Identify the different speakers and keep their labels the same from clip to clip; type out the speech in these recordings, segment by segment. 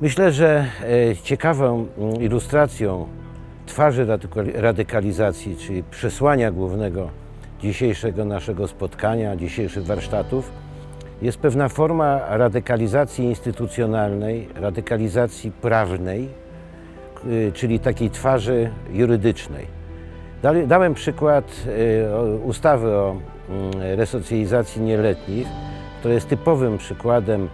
Speaker 1: Myślę, że e, ciekawą mm, ilustracją twarzy radyka- radykalizacji, czyli przesłania głównego dzisiejszego naszego spotkania, dzisiejszych warsztatów, jest pewna forma radykalizacji instytucjonalnej, radykalizacji prawnej, y, czyli takiej twarzy jurydycznej. Dałem przykład o- ustawy o mm, resocjalizacji nieletnich, która jest typowym przykładem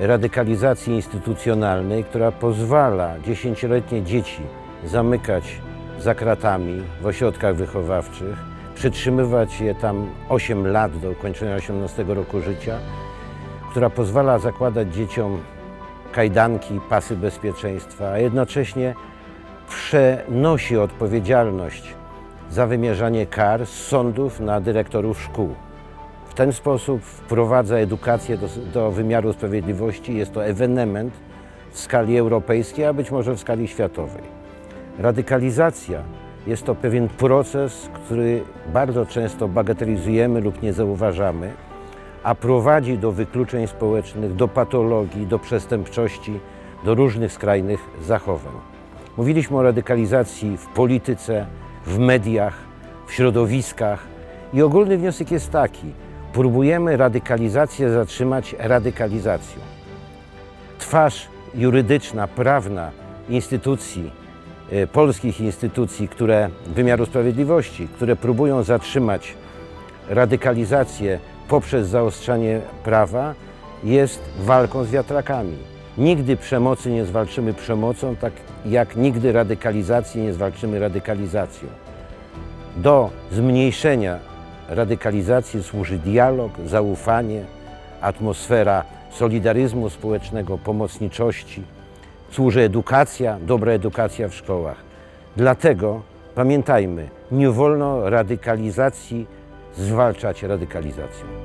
Speaker 1: radykalizacji instytucjonalnej, która pozwala dziesięcioletnie dzieci zamykać za kratami w ośrodkach wychowawczych, przytrzymywać je tam 8 lat do ukończenia 18 roku życia, która pozwala zakładać dzieciom kajdanki, pasy bezpieczeństwa, a jednocześnie przenosi odpowiedzialność za wymierzanie kar z sądów na dyrektorów szkół. W ten sposób wprowadza edukację do, do wymiaru sprawiedliwości. Jest to ewenement w skali europejskiej, a być może w skali światowej. Radykalizacja jest to pewien proces, który bardzo często bagatelizujemy lub nie zauważamy, a prowadzi do wykluczeń społecznych, do patologii, do przestępczości, do różnych skrajnych zachowań. Mówiliśmy o radykalizacji w polityce, w mediach, w środowiskach i ogólny wniosek jest taki: próbujemy radykalizację zatrzymać radykalizacją. Twarz jurydyczna, prawna instytucji, e, polskich instytucji, które wymiaru sprawiedliwości, które próbują zatrzymać radykalizację poprzez zaostrzanie prawa, jest walką z wiatrakami. Nigdy przemocy nie zwalczymy przemocą, tak jak nigdy radykalizacji nie zwalczymy radykalizacją. Do zmniejszenia radykalizacji służy dialog, zaufanie, atmosfera solidaryzmu społecznego, pomocniczości. Służy edukacja, dobra edukacja w szkołach. Dlatego pamiętajmy, nie wolno radykalizacji zwalczać radykalizacją.